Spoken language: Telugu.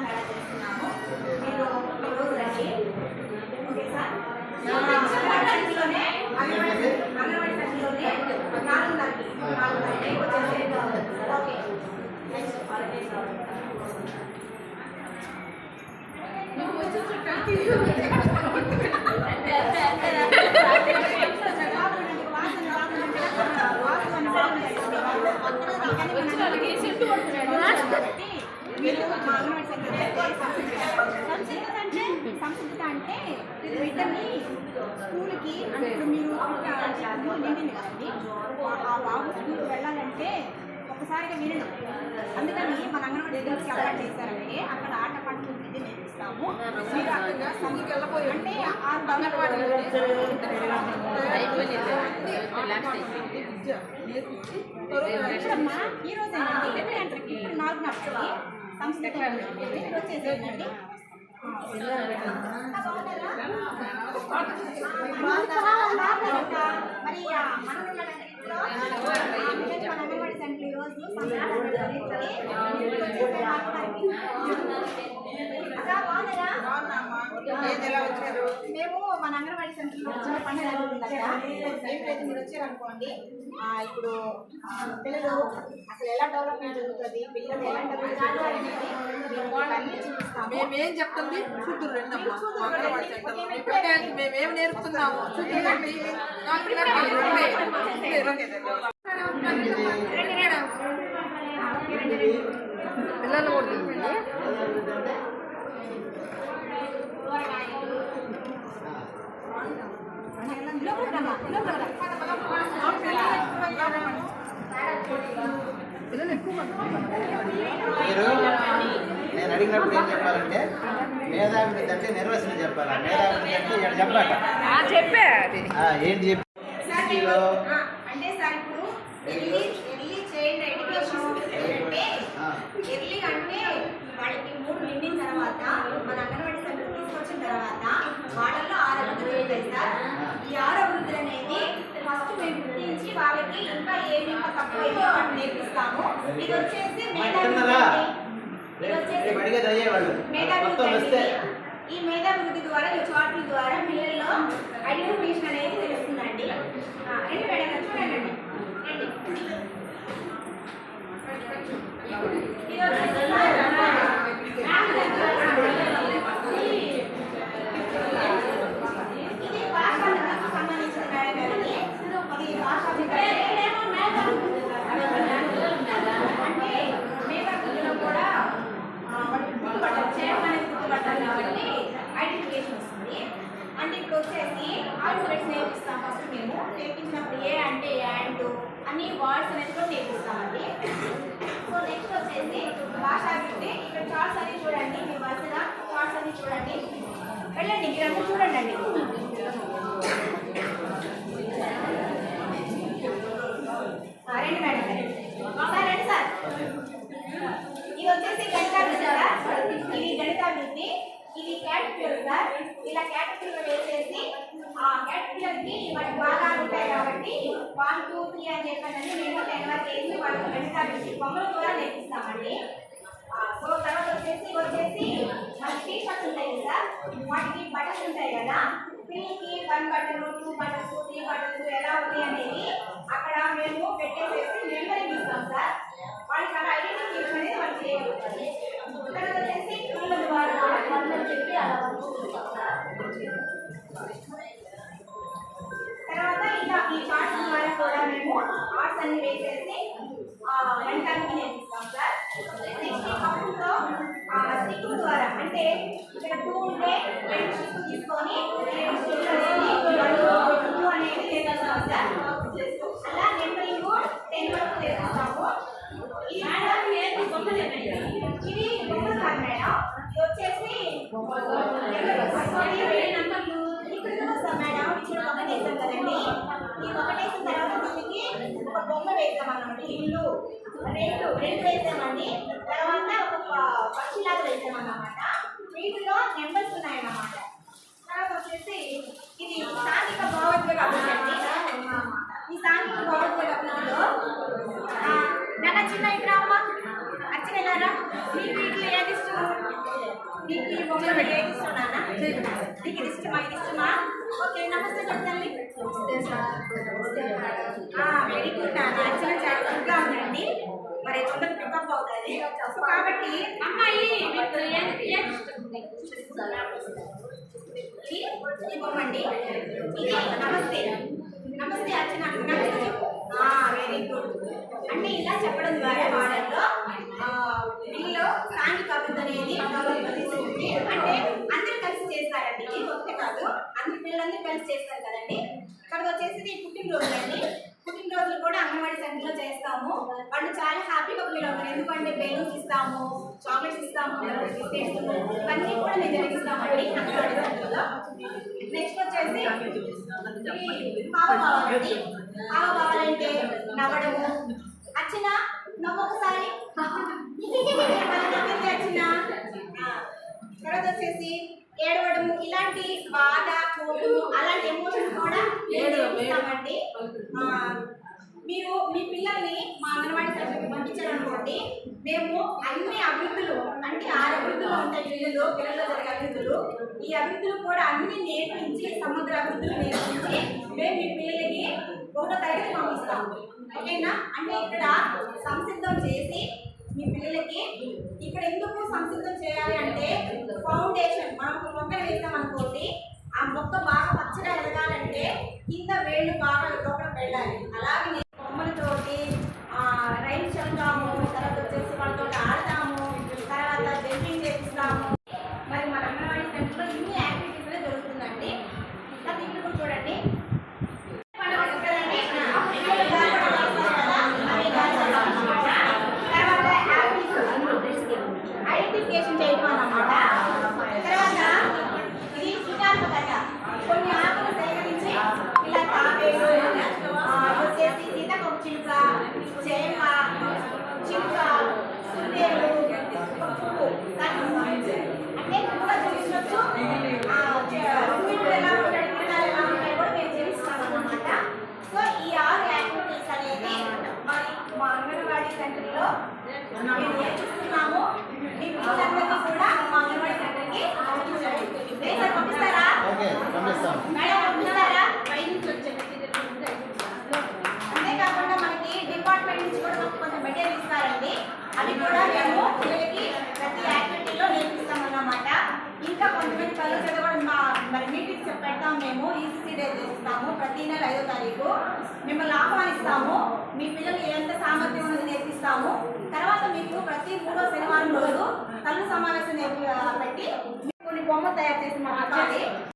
మేళా చేస్తున్నాము మీరు ఈ రోజు రండి ఓకే సార్ అంగన్వాడీ సెంటర్లోనే అంగన్వాడీ అంగన్వాడీ వచ్చేసేయండి ఓకే నెక్స్ట్ సంస్కృత బిడ్డని స్కూల్కి అంటే ఇప్పుడు మీరు నిండింది కదండి ఆ బాబు స్కూల్కి వెళ్ళాలంటే ఒకసారిగా వినడు అందుకని మన అంగన్వాడీ దగ్గరికి అలవాటు చేశారంటే అక్కడ ఆట పాటలు విద్య నేర్పిస్తాము. అంటే ఆరు అంగన్వాడీ ఇప్పుడమ్మా ఈ రోజు ఏంటంటే ఇప్పుడు నాలుగు నడుస్తుంది. సంస్కృతం మీరు వచ్చేసేయండి. మరి ఆ మనోళ్ళ ఇంట్లో మన అంగన్వాడీ సెంటర్ ఈ జరుగుతుంది. మేము మన అంగన్వాడీ సెంటర్లో చిన్న పండుగ ఎప్పుడైతే మీరు వచ్చారనుకోండి ఇప్పుడు పిల్లలు అసలు ఎలా డెవలప్మెంట్ జరుగుతుంది పిల్లలు ఎలా డెవలప్ అనేది మేము చెప్తుంది? చూద్దురు రండి సెంటర్ మేమేం నేర్పుతున్నాము? చూద్దురు రండి. పిల్లలు కూడా చూడండి లోపలికి రమ్మా, లోపలికి రా. పిల్లలు ఎక్కువ మంది మీరు నేను అడిగినప్పుడు ఏం చెప్పాలంటే మేధావిడి అంటే నిర్వచనం చెప్పాలా? మేధావిడి అంటే ఇక్కడ చెప్పాట చెప్పే. ఏంటి చెప్పి? అంటే సార్ ఇప్పుడు ఎర్లీ ఎర్లీ చైల్డ్ ఎడ్యుకేషన్ అంటే ఆ. ఎర్లీ అంటే వాళ్ళకి మూడు నిండిన తర్వాత మన అంగన్వాడీ సెంటర్ తీసుకొచ్చిన తర్వాత ఆరు అభివృద్ధులు ఉంటాయి సార్ ఈ ఆరు అభివృద్ధులు అనేది ఫస్ట్ మేము గుర్తించి వాళ్ళకి ఇంకా ఏమి ఇంకా తక్కువ అయితే వాళ్ళు నేర్పిస్తాము. ఇది వచ్చేసి? మేధాభివృద్ధి ఈ మేధాభివృద్ధి ద్వారా ఈ చార్ట్ల ద్వారా పిల్లల్లో ఐడెంటిఫికేషన్ అనేది తెలుస్తుందండి. రండి మేడం చూడండి. ఇది వచ్చేసి ఇది భాషలకు సంబంధించిన మేడం గారిది. ఇది భాషా విభాగం. అంటే మేధాభివృద్ధిలో కూడా ఆ, వాళ్ళు గుర్తుపట్టాలి చేయమనేది గుర్తుపట్టాలి కాబట్టి ఐడెంటిఫికేషన్ వస్తుంది అంటే ఇప్పుడు వచ్చేసి ఆల్ఫాబెట్స్ నేర్పిస్తాం ఫస్ట్ మేము నేర్పించినప్పుడు ఏ అంటే యాండ్ అన్ని వర్డ్స్ అనేది కూడా నేర్పిస్తామండి సో నెక్స్ట్ వచ్చేసి భాషాభివృద్ధి అని చూడండి మీ వరుసన చార్ట్స్ అని చూడండి. వెళ్ళండి మీరంతా చూడండి అండి రండి మేడం. సార్ రండి సార్. ఇది వచ్చేసి గణితాభివృద్ధి సార్. ఇది గణితాభివృద్ధి ఇది క్యాటపిల్లర్ సార్. ఇలా క్యాటపిల్లర్ వేసేసి ఆ క్యాటపిల్లర్కి మనకి ఉంటాయి కాబట్టి వన్ టూ త్రీ అని చెప్పానండి మేము టెన్ వరకు వేసి వాళ్ళకి గణితాభివృద్ధి బొమ్మలు కూడా నేర్పిస్తామండి ఆ, సో తర్వాత వచ్చేసి ఇవి వచ్చేసి మనకి టీ షర్ట్స్ ఉంటాయి కదా వాటికి బటన్స్ ఉంటాయి కదా పిల్లలకి వన్ బటన్ టూ బటన్స్ ఎలా ఉంది అనేది అక్కడ మేము పెట్టేసేసి నెంబరింగ్ ఇస్తాం సార్. వాళ్ళకి అలా ఐడెంటిఫికేషన్ అనేది వాళ్ళు చేయగలుగుతారు. తర్వాత వచ్చేసి పిల్లల ద్వారా వందలు చెప్పి అలా తర్వాత ఇంకా ఈ చార్ట్స్ ద్వారా కూడా మేము కార్డ్స్ అన్ని వేసేసి ఆ, నేర్పిస్తాం సార్. నెక్స్ట్ ఈ స్టిక్ ద్వారా అంటే ఇక్కడ టూ ఉంటే రెండు స్టిక్ తీసుకొని రెండు స్టిక్ ఇల్లు రెండు రెండు వేసామండి తర్వాత ఒక పక్షిలాగా వేసామన్నమాట మీకు ఏది నీకు ఇది ఇష్టమా ఇది ఇష్టమా ఓకే నమస్తే చెప్పండి వెరీ గుడ్ నాన్న యాక్చువల్గా చాలా గుడ్గా ఉందండి మరి తొందరగా పికప్ అవుతుంది సో కాబట్టి అమ్మాయి ఈ బొమ్మండి ఇది నమస్తే. నమస్తే అర్చన నమస్తే వెరీ గుడ్ అంటే ఇలా చెప్పడం ద్వారా వాళ్ళలో వీళ్ళు సాంఘిక అభివృద్ధి అనేది తీసుకుంది అంటే అందరూ కలిసి చేస్తారండి. ఇది ఒకటే కాదు. అందరి పిల్లలందరూ కలిసి చేస్తారు కదండి. ఇక్కడ వచ్చేసి ఇది పుట్టినరోజు అండి. పుట్టినరోజులు కూడా అంగన్వాడీ సెంటర్లో చేస్తాము. వాళ్ళు చాలా హ్యాపీగా ఫీల్ అవుతారు. ఎందుకంటే బెలూన్స్ ఇస్తాము చాక్లెట్స్ ఇస్తాము బిస్కెట్స్ ఇవన్నీ కూడా మేము జరిగిస్తామండి అంగన్వాడీ సెంటర్లో. ఈ పావ కావాలండి పావ కావాలంటే నవ్వడము అర్చన నవ్వు అర్చన తర్వాత వచ్చేసి ఏడవడము ఇలాంటి బాధ కోపము అలాంటి ఎమోషన్స్ కూడా ఏడుస్తామండి మీరు మీ పిల్లల్ని మా అంగన్వాడీ సెంటర్కి పంపించారనుకోండి మేము అన్ని అభివృద్ధులు అంటే ఆరు అభివృద్ధులు ఉంటాయి పిల్లలు పిల్లల్లో జరిగే అభివృద్ధులు ఈ అభివృద్ధులు కూడా అన్ని నేర్పించి సమగ్ర అభివృద్ధులు నేర్పించి మేము మీ పిల్లలకి ఒకటో తరగతి పంపిస్తాం ఓకేనా? అంటే ఇక్కడ సంసిద్ధం చేసి మీ పిల్లలకి ఇక్కడ ఎందుకు సంసిద్ధం చేయాలి అంటే ఫౌండేషన్ మనం ఒక మొక్కను వేస్తాం అనుకోండి ఆ మొక్క బాగా పచ్చగా ఎదగాలంటే కింద వేళ్ళు బాగా లోపల వెళ్ళాలి అలాగే నేను బొమ్మలతోటి ఆ, రైలు చదువుతాము తర్వాత వచ్చేసి వాళ్ళతో ఆడతాము తర్వాత జంపింగ్ చేపిస్తాము మరి మన అంగన్వాడీ సెంటర్లో ఇన్ని యాక్టివిటీస్ జరుగుతుందండి తర్వాత ఇక్కడ కూడా చూడండి పండుగ వస్తుంది కదండి. అప్పుడు పిల్లలు గాలిపటాలు వేస్తారు కదా, అవి గాలిపటాలు అన్నమాట. తర్వాత యాపిల్స్ ఐడెంటిఫికేషన్ చేయడం అన్నమాట తర్వాత ఇది చుట్టాలు కథ కొన్ని ఆకులు సేకరించి ఇలా తాబేలు ఆ, వచ్చేసి సీతాకొక చిలుక చేమ చిలుక సుందేలు ఒక పువ్వు దాన్ని అంటే కూడా చూపించవచ్చు సూర్యుడు ఎలా ఉంటాడు కిరణాలు ఎలా ఉంటాయి కూడా మేము చూపిస్తాం అన్నమాట సో ఈ ఆరు యాక్టివిటీస్ అనేది మరి మా అంగన్వాడీ సెంటర్లో మేము నేర్పిస్తున్నాము మీ పిల్లలందరినీ కూడా మా అంగన్వాడీ సెంటర్కి పంపించండి మేడం పంపిస్తారా ఓకే పంపిస్తాం మేడం పంపిస్తారా అంతేకాకుండా మనకి డిపార్ట్మెంట్ నుంచి కూడా మనకు కొంచెం మెటీరియల్ ఇస్తారండి అవి కూడా మేము పిల్లలకి ప్రతి యాక్టివిటీలో నేర్పిస్తామన్నమాట ఇంకా కొంతమంది పిల్లలు చదవడం మా మరి మీటింగ్స్ పెడతాం మేము ఈసీసీ డే చేస్తాము ప్రతి నెల ఐదో తారీఖు. మిమ్మల్ని ఆహ్వానిస్తాము మీ పిల్లలు ఎంత సామర్థ్యం ఉన్నది నేర్పిస్తాము. తర్వాత మీకు ప్రతి మూడో శనివారం రోజు తల్లి సమావేశం పెట్టి కొన్ని బొమ్మలు తయారు చేసి మాట్లాడాలి